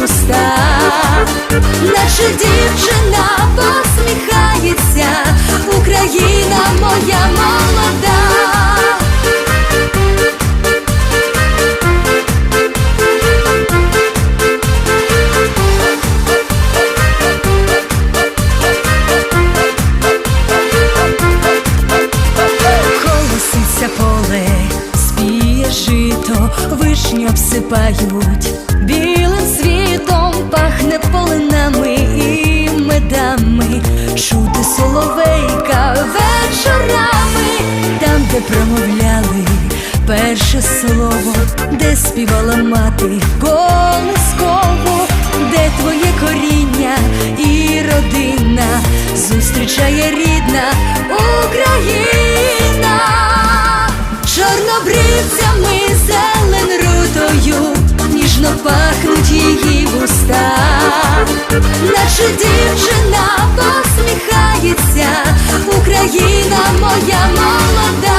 пуста, наче дівчина. де промовляли перше слово, де співала мати колисково, де твоє коріння і родина зустрічає рідна Україна, чорнобривцями, зелен рудою, ніжно пахнуть її вуста, наче дівчина посміхається. Україна моя молода.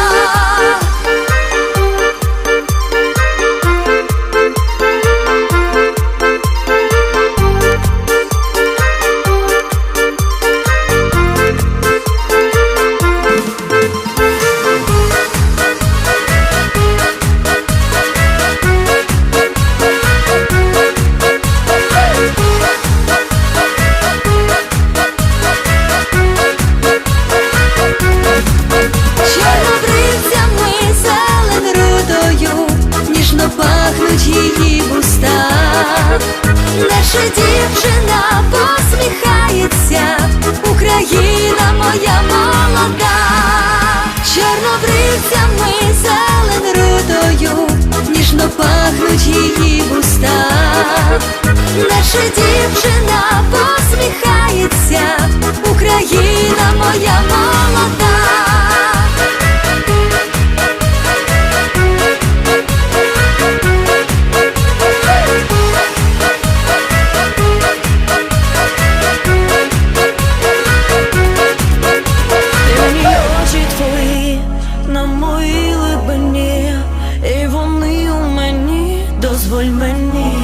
дозволь мені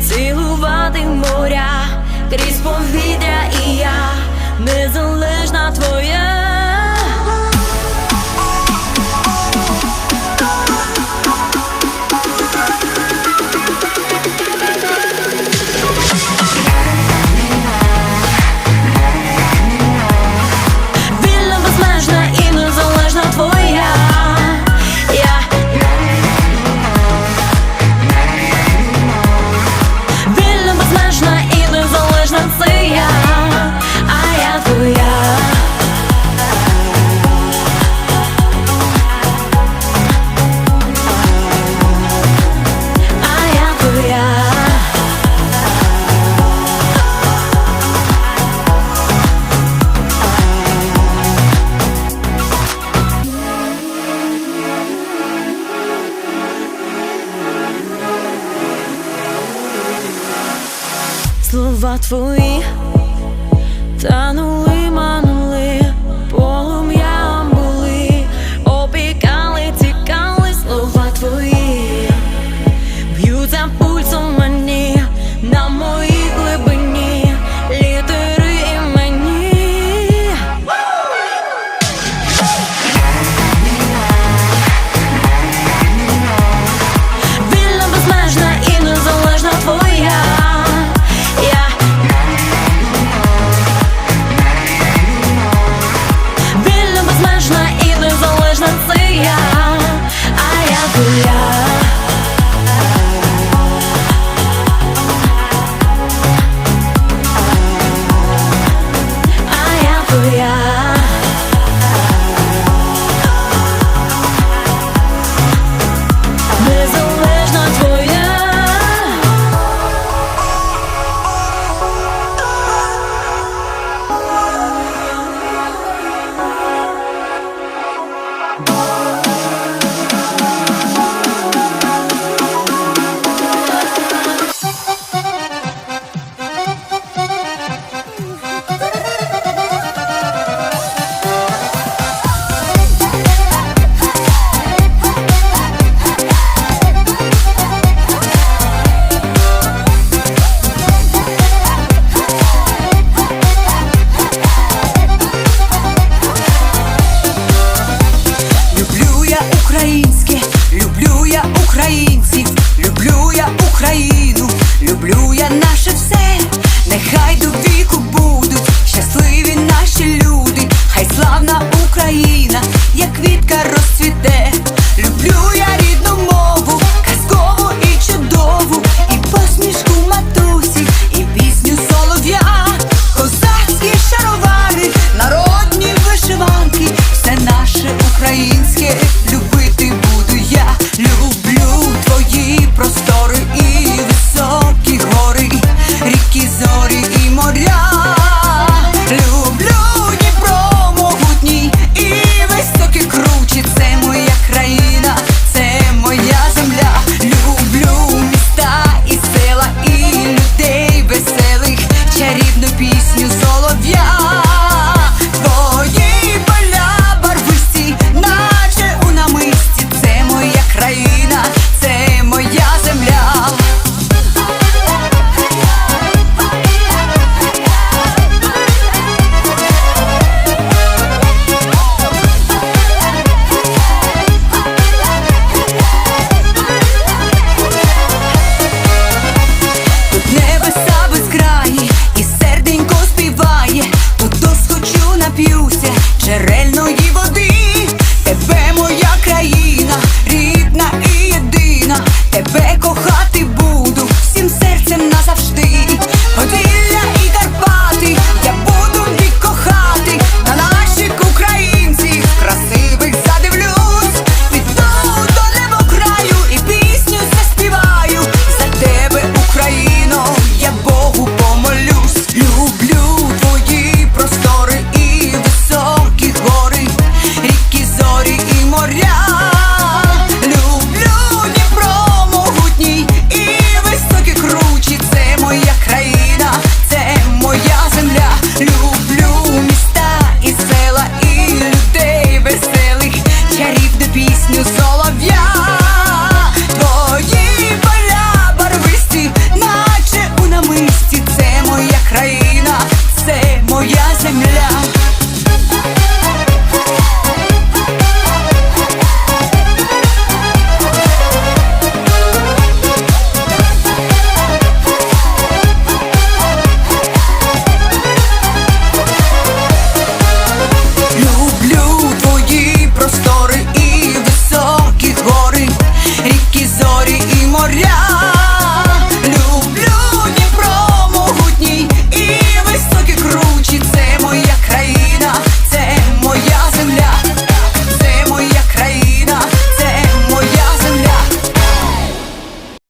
цілувати моря крізь повітря, і я не залежу твої танули ману. віку будуть щасливі наші люди, хай славна Україна, як квітка росте.